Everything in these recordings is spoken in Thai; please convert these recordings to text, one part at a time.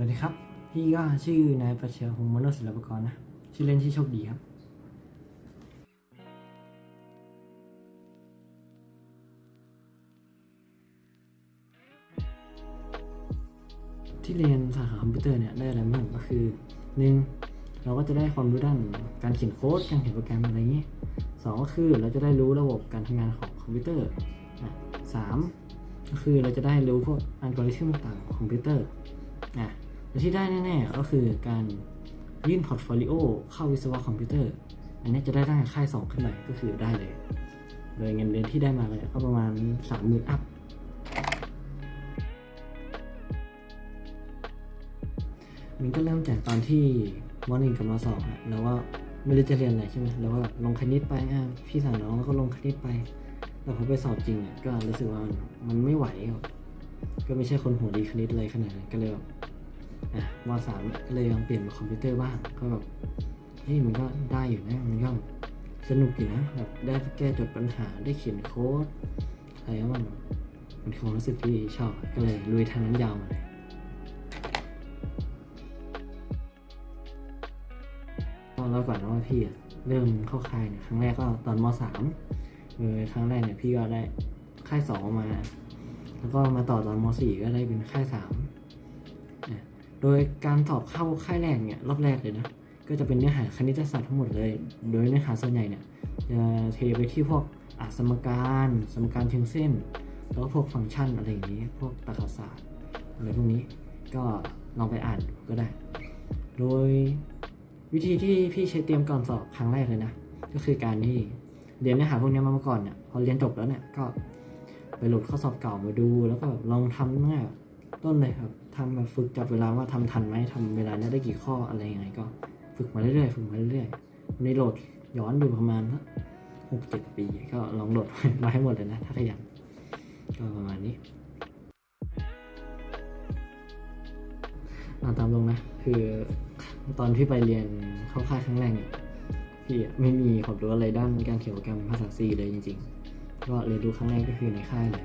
วัสดีครับ พี่ก็ชื่อนายประเชยหงมโนศิลปกรนะ ชื่อเล่นชื่อโชคดีครับ ที่เรียนสาขาคอมพิวเตอร์เนี่ยได้อะไรบ้างก็คือหนึ่งเราก็จะได้ความรู้ด้านการเขียนโค้ด การเขียนโปรแกรมอะไรอย่างนี้สองก็คือเราจะได้รู้ระบบการทำงานของคอมพิวเตอร์อะสามก็คือเราจะได้รู้พวกอัลกอริทึมต่างของคอมพิวเตอร์อะ และที่ได้แน่ๆก็คือการยื่นพอร์ตโฟลิโอเข้าวิศวะคอมพิวเตอร์ อันนี้จะได้ตั้งแต่ค่ายสองขึ้นไปก็คือได้เลย โดยเงินเดือนที่ได้มาเลยก็ประมาณสามหมื่นอัพมันก็เริ่มจากตอนที่มหนึ่งกับมสองอะแล้วว่าไม่รู้จะเรียนอะไรใช่ไหมแล้วก็แบบลงคณิตไปอะพี่สาวน้องก็ลงคณิตไป แล้วพอไปสอบจริงเนี่ยก็รู้สึกว่ามันมันไม่ไหวครับก็ไม่ใช่คนหัวดีคณิตเลยขนาดนั้นก็เลยแบบ อะมสามก็เลยลองเปลี่ยนมาคอมพิวเตอร์บ้างก็แบบเฮ้ยมันก็ได้อยู่นะมันก็สนุกอยู่นะแบบได้แก้จทย์ปัญหาได้เขียนโค้ดอะไรก็มันมันคือความรู้สึกที่ชอบก็เลยลุยทางนั้นยาวมาเลยเราก่อนนะว่าพี่อะเริ่มเข้าค่ายเนี่ยครั้งแรกก็ตอนมสามเออครั้งแรกเนี่ยพี่ก็ได้ค่ายสองมา แล้วก็มาต่อตอนมสี่ก็ได้เป็นค่ายสาม โดยการสอบเข้าค่ายแรกเนี่ยรอบแรกเลยนะ ก็จะเป็นเนื้อหาคณิตศาสตร์ทั้งหมดเลย โดยเนื้อหาส่วนใหญ่เนี่ยจะเทไปที่พวกอสมการ สมการเชิงเส้น แล้วก็พวกฟังก์ชันอะไรอย่างนี้ พวกตรรกศาสตร์อะไรพวกนี้ ก็ลองไปอ่านก็ได้ โดยวิธีที่พี่ใช้เตรียมก่อนสอบครั้งแรกเลยนะ ก็คือการที่เรียนเนื้อหาพวกนี้มาเมื่อก่อนเนี่ย พอเรียนจบแล้วเนี่ยก็ไปโหลดข้อสอบเก่ามาดู แล้วก็ลองทำตั้งแต้นเลยครับทำแบบฝึกจับเวลาว่าทำทันไหมทำเวลาเนี้ได้กี่ข้ออะไรยังไงก็ ฝึกมาเรื่อยๆฝึกมาเรื่อยๆวันโหลดย้อนดูประมาณหกเจ็ดปี ก็ลองโหลดมาให้หมดเลยนะถ้าขยันก็ประมาณนี้เอาตามลงนะ คือตอนที่ไปเรียนเข้าค่ายครั้งแรกเนี่ยพี่ไม่มีความรู้อะไรด้านการเขียนโปรแกรมภาษา C เลยจริงๆ ก็เรียนรู้ครั้งแรกก็คือในค่ายเลย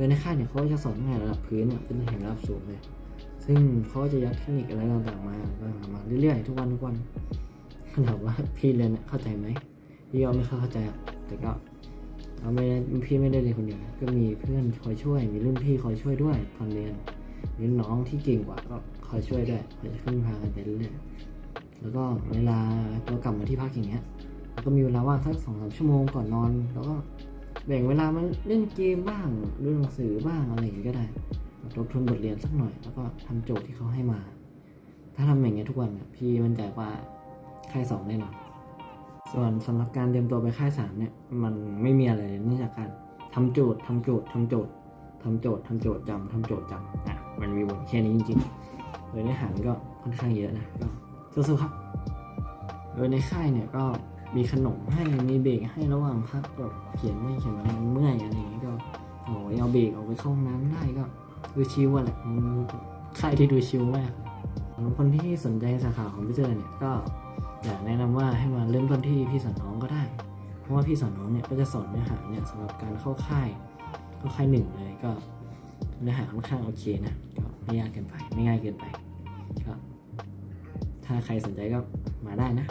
โดยในค่ายเนี่ยเขาจะสอนตั้งแต่ระดับพื้นเนี่ยเป็นถึงระดับสูงเลย ซึ่งเขาจะยัดเทคนิคอะไรต่างๆมามามาเรื่อยๆทุกวันทุกวันถามว่าพี่เรียนเข้าใจไหมพี่ก็ไม่เข้าใจอะแต่ก็เราไม่ได้พี่ไม่ได้เรียนคนเดียวก็มีเพื่อนคอยช่วย มีรุ่นพี่คอยช่วยด้วยตอนเรียนมีน้องที่เก่งกว่าก็คอยช่วยด้วยคอยจะพึ่งพากันไปเรื่อยแล้วก็เวลาเรากลับมาที่พักอย่างเงี้ยเราก็มีเวลาว่างสักสองสามชั่วโมงก่อนนอน แล้วก็ แบ่งเวลามาเล่นเกมบ้างดูหนังสือบ้างอะไรอย่างเงี้ยก็ได้ทบทวนบทเรียนสักหน่อย แล้วก็ทำโจทย์ที่เขาให้มา ถ้าทำอย่างเงี้ทุกวันอะพี่มั่นใจว่าค่ายสองแน่นอนส่วนสำหรับการเตรียมตัวไปค่ายสามเนี่ยมันไม่มีอะไรเลยนองจากการทำโจทย์ทำโจทย์ทำโจทย์ทำโจทย์ทำโจทย์จำทำโจทย์จำอะมันมีบทแค่นี้จริงๆโดยเนื้อหามันก็ค่อนข้างเยอะนะก็สู้ๆครับโดยในค่ายเนี่ยก็ มีขนมให้มีเบรกให้ระหว่างพักก็เขียนไม่เขียนมันเมื่อยอะไรอย่างงี้ก็โอ้ยเอาเบรกออกไปเข้าห้องน้ำได้ก็ดูชิวอะแหละค่ายที่ดูชิวมากสำหรับคนที่สนใจสาขาของพี่เจอเนี่ยก็อยากแนะนำว่าให้มาเริ่มต้นที่พี่สอนน้องก็ได้ เพราะว่าพี่สอนน้องเนี่ยก็จะสอนเนื้อหาเนี่ยสำหรับการเข้าค่ายก็ค่ายหนึ่งเลยก็เนื้อหาค่อนข้างโอเคนะก็ไม่ยากเกินไปไม่ง่ายเกินไปก็ถ้าใครสนใจก็มาได้นะ